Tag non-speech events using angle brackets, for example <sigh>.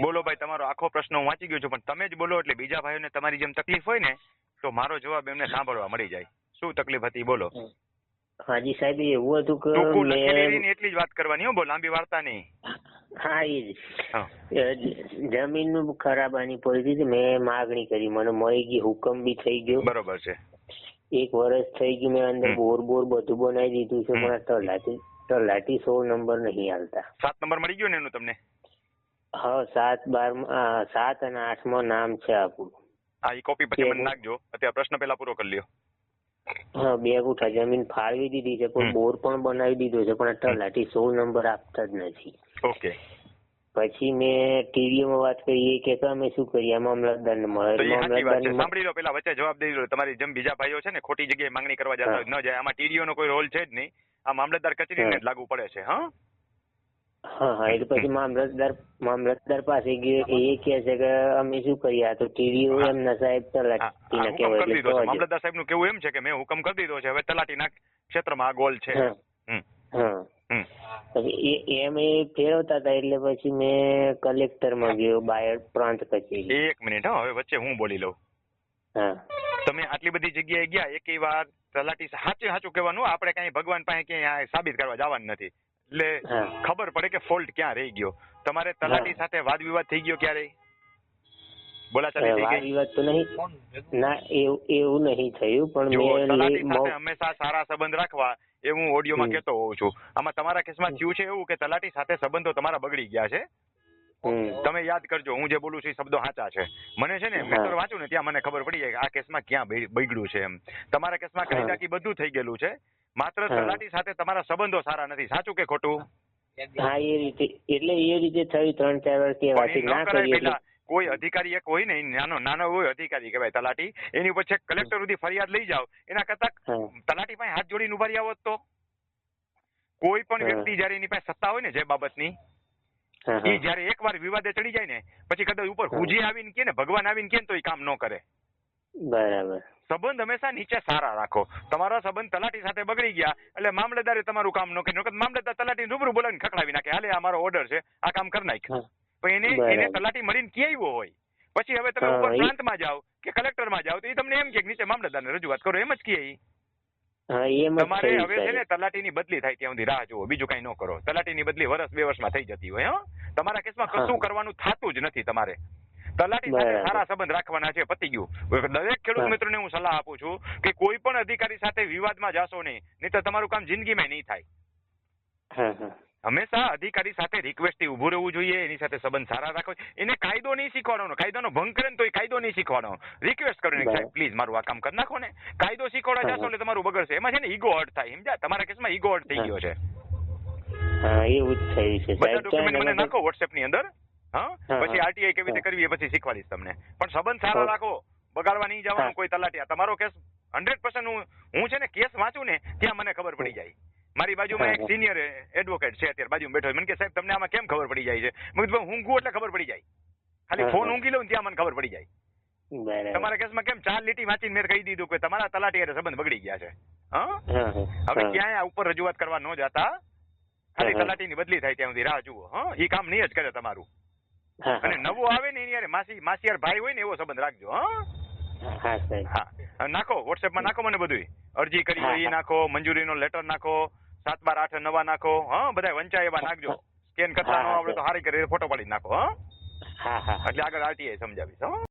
બોલો ભાઈ તમારો આખો પ્રશ્ન હું વાંચી ગયો છું પણ તમે જ બોલો એટલે બીજા ભાઈઓને તમારી જેમ તકલીફ હોય ને તો મારો જવાબ એમને સાંભળવા મળી જાય. શું તકલીફ હતી બોલો. હાજી સાહેબ એવું હતું કે મેં એટલી જ વાત કરવાની હો બોલ લાંબી વાર્તા નહીં હા. એ. જમીન ખરાબ આની પડી હતી મેં માગણી કરી મને મળી ગઈ હુકમ બી થઈ ગયો. બરોબર છે. એક વર્ષ થઈ ગયું મેં અંદર બોર બોર બધું બનાવી દીધું છે પણ તલાટી તલાટી સોળ નંબર નહીં હાલતા. સાત નંબર મળી ગયો ને એનું તમને? હા સાત બારમાં સાત અને આઠમાં નામ છે આપણું. હા એ કોપી પછી મને નાખજો. અત્યારે પ્રશ્ન પેલા પૂરો કરી લ્યો. હા બે ગુઠા જમીન ફાળવી દીધી છે પણ બોર પણ બનાવી દીધો છે પણ તલાટી સોળ નંબર આપતા જ નથી. ઓકે. પછી મેં ટીવીમાં વાત કરી કે અમે શું કરીએ? મામલતદાર ને સાંભળી લો પેલા વચ્ચે જવાબ દઈ દો તમારી જેમ બીજા ભાઈઓ છે ને ખોટી જગ્યાએ માંગણી કરવા જતા ન જાય. આમાં ટીડીઓ નો કોઈ રોલ છે જ નહીં. આ મામલતદાર કચેરીને જ લાગુ પડે છે હા? હા હા એટલે પછી <laughs> મામલતદાર મામલતદાર પાસે ગયો એ કે છે કે અમે શું કરીએ? આ તો ટીડીઓ. એમના સાહેબ તલાટી ના કહેવાય એટલે તો મામલતદાર સાહેબનું કેવું એમ છે કે મેં હુકમ કરી દીધો છે. હવે તલાટીના ક્ષેત્રમાં આ ગોલ છે. હા. પછી એ એમ એ ફેરવતા હતા એટલે પછી મેં કલેક્ટરમાં ગયો બાયડ પ્રાંત કચેરી. એક મિનિટ હા હવે વચ્ચે હું બોલી લઉં. હા. તમે આટલી બધી જગ્યાએ ગયા એકેય વાર તલાટી સાચું સાચું કહેવાનું આપણે કઈ ભગવાન પાસે ક્યાંય સાબિત કરવા જવાનું નથી. એટલે ખબર પડે કે ફોલ્ટ ક્યાં રહી ગયો. તમારે તલાટી સાથે વાદ વિવાદ થઈ ગયો ક્યારે બોલાચાલી થઈ ગઈ? વાત તો નહીં. ના એવું એવું નહીં થયું પણ મેં તલાટી સાથે હંમેશા સારા સંબંધ રાખવા એ હું ઓડિયોમાં. કહેતો હોઉં છું. આમાં તમારા કેસમાં થયું છે એવું કે તલાટી સાથે સંબંધો તમારા બગડી ગયા છે? તમે યાદ કરજો હું જે બોલું છું એ શબ્દો સાચા છે. મને છે ને. મેટર વાંચું ને ત્યાં મને ખબર પડી જાય કે આ કેસમાં ક્યાં બગડ્યું છે એમ. તમારા કેસમાં કઈ કાયદાકી બધું થઈ ગયેલું છે? માત્ર તલાટી સાથે તમારા સંબંધો સારા નથી. સાચું કે ખોટું? હા એ રીતે. એટલે એ રીતે થયું ત્રણ ચાર વર્ષથી એ ન કરી કોઈ અધિકારી એક હોય ને નાનો નાનો હોય અધિકારી કહેવાય તલાટી. એની ઉપર છેક કલેક્ટર સુધી ફરિયાદ લઈ જાઓ. એના કરતા તલાટી પાસે હાથ જોડીને ઊભા રહ્યા હોત તો? કોઈ પણ વ્યક્તિ જયારે એની પાસે સત્તા હોય ને જે બાબતની એ જયારે એકવાર વિવાદે ચડી જાય ને પછી કદાચ ઉપર હુજી આવીને કે ને ભગવાન આવીને કે તો એ કામ ન કરે. બરાબર. સંબંધ હંમેશા નીચે સારા રાખો. તમારા સંબંધ તલાટી સાથે બગડી ગયા એટલે મામલેદારે તમારું કામ ન કર્યું નકર મામલતદાર તલાટી રૂબરૂ બોલાવીને ખખડાવી નાખે. હાલે આ મારો ઓર્ડર છે. આ કામ કરી નાખ્યું. પણ એને એને તલાટી મળીને કે આવ્યો હોય? પછી હવે તમે ઉપર પ્રાંતમાં જાઓ કે કલેક્ટરમાં જાઓ તો એ તમને એમ કે નીચે મામલતદારને રજૂઆત કરો. એમ જ કહે તમારે હવે છે ને. તલાટીની બદલી થાય ત્યાં સુધી રાહ જુઓ. બીજું કઈ ન કરો. તલાટીની બદલી વર્ષ બે વર્ષમાં થઈ જતી હોય હા. તમારા કેસમાં. કશું કરવાનું થતું જ નથી તમારે. તલાટી સાથે સારા સંબંધ રાખવાના છે પતી ગયું. દરેક ખેડૂત. મિત્રોને હું સલાહ આપું છું કે કોઈ પણ અધિકારી સાથે વિવાદમાં જાશો નહીં નહીં તો તમારું કામ જિંદગીમાં નહીં થાય. હંમેશા અધિકારી સાથે રિક્વેસ્ટથી ઉભું રહેવું જોઈએ એની સાથે સંબંધ સારા રાખવો. એને કાયદો નહીં શીખવાડવાનો કાયદાનો ભંગ કરે ને તો એ કાયદો નહીં શીખવાનો રિક્વેસ્ટ કરીને. સાહેબ પ્લીઝ મારું આ કામ કરી નાખો ને. કાયદો શીખવાડવા જશો એટલે તમારું બગડશે. એમાં છે ને ઈગો હર્ટ થાય સમજ્યા? તમારા કેસમાં ઈગો હર્ટ થઈ ગયો છે. હા એવું જ થયું છે. બધા ડોક્યુમેન્ટ મને નાખો વોટ્સએપની અંદર. હા? પછી આરટીઆઈ કેવી રીતે કરવી એ પછી શીખવાડીશ તમને. પણ સંબંધ સારા રાખો. બગાડવા નહીં જવાનું કોઈ તલાટી તમારો કેસ હંડ્રેડ પર્સન્ટ હું હું છે ને કેસ વાંચું ને ત્યાં મને ખબર પડી જાય. મારી બાજુમાં એક સિનિયર એડવોકેટ છે અત્યારે બાજુમાં બેઠો મને કે સાહેબ તમને આમાં કેમ ખબર પડી જાય છે? મેં કીધું ઊંઘું એટલે ખબર પડી જાય. ખાલી ફોન. ઊંઘી લઉં ને ત્યાં મને ખબર પડી જાય. તમારા કેસમાં કેમ ચાર લીટી વાંચીને મેં કહી દીધું કે તમારા તલાટી સંબંધ બગડી ગયા છે. હવે ક્યાંય ઉપર રજૂઆત કરવા ન જતા. ખાલી. તલાટીની બદલી થાય ત્યાં સુધી. રાહ જુઓ. હા? એ કામ નહીં જ કરે તમારું. અને નવો આવે ને એની માસી માસી માસીયાર ભાઈ હોય ને એવો સંબંધ રાખજો હા. નાખો વોટ્સએપમાં નાખો મને બધું અરજી કરી એ નાખો મંજૂરીનો લેટર નાખો સાત બાર આઠ નવા નાખો હા બધા વંચાય એવા નાખજો. સ્કેન કરતા ન આવડે તો હારી કરી ફોટો પાડી નાખો હા. એટલે આગળ આરટીઆઈ સમજાવીશ હા.